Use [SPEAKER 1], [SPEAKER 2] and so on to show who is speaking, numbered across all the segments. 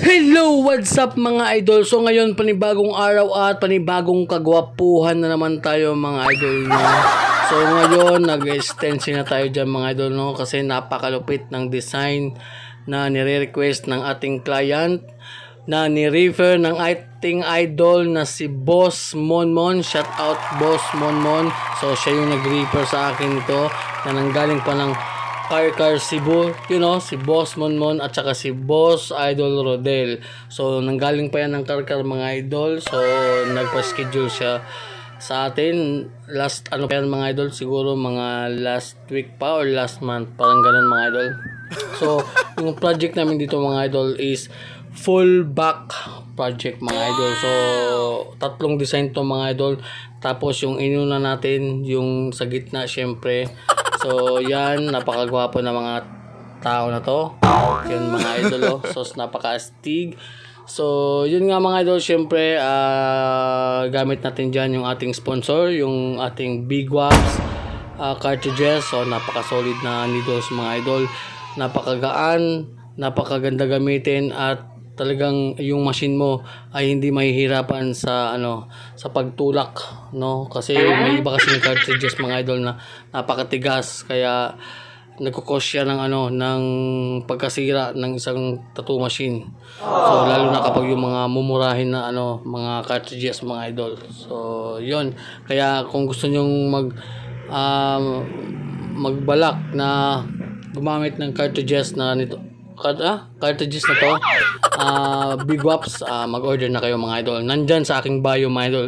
[SPEAKER 1] Hello! What's up mga idol? So ngayon panibagong araw at panibagong kagwapuhan na naman tayo mga idol no? So ngayon nag-extension na tayo dyan mga idol no? Kasi napakalupit ng design na nire-request ng ating client na ni-refer ng ating idol na si Boss Monmon. Shout out Boss Monmon. So siya yung nag-refer sa akin ito na nanggaling pa ng Car Car Cebu, you know, si Boss Monmon at saka si Boss Idol Rodel. So, nanggaling pa yan ng Car Car mga idol. So, nagpa-schedule siya sa atin. Last, ano pa yan mga idol? Siguro mga last week pa or last month. Parang ganun mga idol. So, yung project namin dito mga idol is full back project mga idol. So, tatlong design to mga idol. Tapos yung inuna natin, yung sa gitna syempre. So, yan, napakagwapo na mga tao na to. Yun mga idol, oh. So, napaka-astig. So, yun nga mga idol, syempre, ah, gamit natin dyan yung ating sponsor, yung ating Big Waps ah, cartridges. So, napaka-solid na needles mga idol. Napakagaan, napakaganda gamitin at talagang yung machine mo ay hindi mahihirapan sa ano sa pagtulak no kasi may iba kasi cartridges mga idol na napakatigas kaya nagkukos siya ng ano ng pagkasira ng isang tattoo machine. So lalo na kapag yung mga mumurahin na ano mga cartridges mga idol. So yun kaya kung gusto niyo mag um, magbalak na gumamit ng cartridges na nito cart ah, cartridges na to. Ah big waps. Ah, mag-order na kayo mga idol. Nandyan sa aking bio mga idol.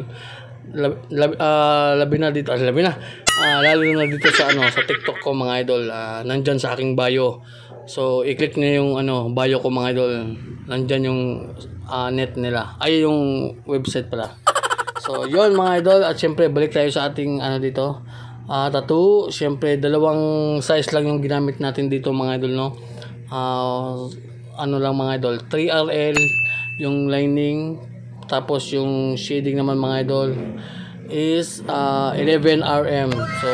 [SPEAKER 1] Lab, lab, ah, labi na dito ah, labi na. Ah, lalo na dito sa ano sa TikTok ko mga idol. Ah, nandyan sa aking bio. So i-click niyo yung ano bio ko mga idol. Nandyan yung ah, net nila. Ay yung website pala. So, yon mga idol. At syempre, balik tayo sa ating ano dito. ah tattoo. Syempre, dalawang size lang yung ginamit natin dito mga idol, no? Ah, ano lang mga idol. 3RL yung lining. Tapos yung shading naman mga idol is ah 11RM. So,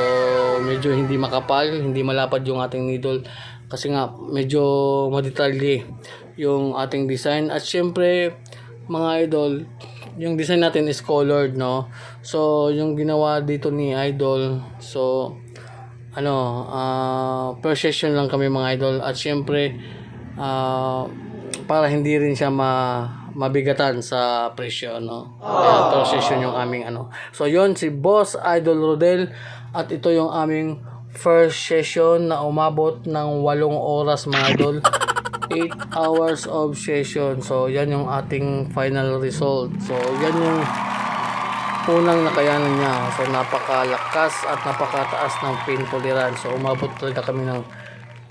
[SPEAKER 1] medyo hindi makapal, hindi malapad yung ating needle. Kasi nga, medyo madetalye yung ating design. At syempre, mga idol, yung design natin is colored, no? So, yung ginawa dito ni Idol, so, ano, ah per session lang kami mga idol. At syempre, ah para hindi rin siya ma mabigatan sa presyo, no? Kaya per session yung aming ano. So, yon si Boss Idol Rodel at ito yung aming first session na umabot ng walong oras mga idol. 8 hours of session. So, yan yung ating final result. So, yan yung unang nakayanan niya. So, napakalakas at napakataas ng pain tolerance. So, umabot talaga kami ng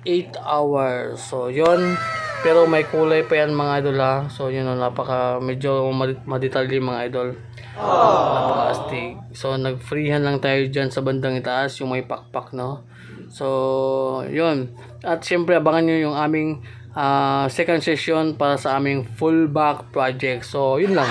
[SPEAKER 1] 8 hours. So, yon Pero may kulay pa yan mga idol ha. So, yun o, napaka, medyo mad- madetalye mga idol. Napaka-astig. So, nag-freehan lang tayo dyan sa bandang itaas, yung may pakpak, no? So, yun. At syempre, abangan nyo yung aming ah, second session para sa aming full back project. So, yun lang.